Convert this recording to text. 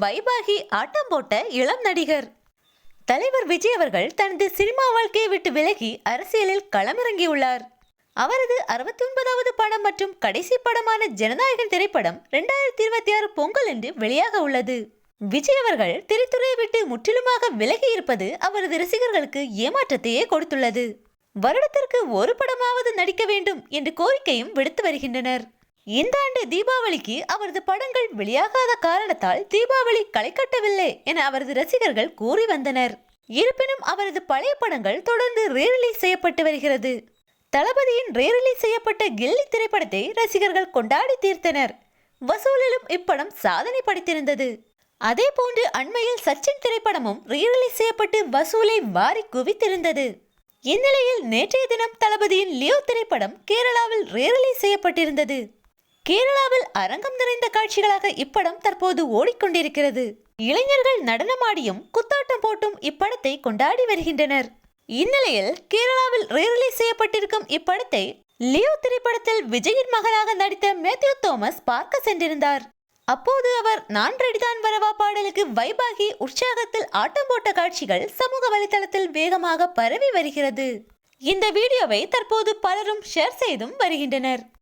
வைபாகி ஆட்டம் போட்ட இளம் நடிகர். தலைவர் விஜய் அவர்கள் தனது சினிமா வாழ்க்கையை விட்டு விலகி அரசியலில் களமிறங்கியுள்ளார். அவரது அறுபத்தி ஒன்பதாவது படம் மற்றும் கடைசி படமான ஜனநாயகன் திரைப்படம் ரெண்டாயிரத்தி இருபத்தி ஆறு பொங்கல் என்று வெளியாக உள்ளது. விஜய் அவர்கள் திரைத்துறையை விட்டு முற்றிலுமாக விலகி இருப்பது அவரது ரசிகர்களுக்கு ஏமாற்றத்தையே கொடுத்துள்ளது. வருடத்திற்கு ஒரு படமாவது நடிக்க வேண்டும் என்ற கோரிக்கையும் விடுத்து வருகின்றனர். இந்த ஆண்டு தீபாவளிக்கு அவரது படங்கள் வெளியாகாத காரணத்தால் தீபாவளி களை கட்டவில்லை என அவரது ரசிகர்கள் கூறி வந்தனர். இருப்பினும் அவரது பழைய படங்கள் தொடர்ந்து ரீரிலீஸ் செய்யப்பட்டு வருகிறது. தளபதியின் ரீரிலீஸ் செய்யப்பட்ட கில்லி திரைப்படத்தை ரசிகர்கள் கொண்டாடி தீர்த்தனர். வசூலிலும் இப்படம் சாதனை படைத்திருந்தது. அதே போன்று அண்மையில் சச்சின் திரைப்படமும் ரீரிலீஸ் செய்யப்பட்டு வசூலை வாரி குவித்திருந்தது. இந்நிலையில் நேற்றைய தினம் தளபதியின் லியோ திரைப்படம் கேரளாவில் ரீரிலீஸ் செய்யப்பட்டிருந்தது. கேரளாவில் அரங்கம் நிறைந்த காட்சிகளாக இப்படம் தற்போது ஓடிக்கொண்டிருக்கிறது. இளைஞர்கள் நடனமாடியும் குத்தாட்டம் போட்டும் இப்படத்தை கொண்டாடி வருகின்றனர். இந்நிலையில் கேரளாவில் ரீரிலீஸ் செய்யப்பட்டிருக்கும் இப்படத்தை லியோ திரைப்படத்தில் விஜயின் மகனாக நடித்த மேத்யூ தோமஸ் பார்க்க சென்றிருந்தார். அப்போது அவர் நான் ரெடிதான் வரவா பாடலுக்கு வைபாகி உற்சாகத்தில் ஆட்டம் போட்ட காட்சிகள் சமூக வலைதளத்தில் வேகமாக பரவி வருகிறது. இந்த வீடியோவை தற்போது பலரும் ஷேர் செய்தும் வருகின்றனர்.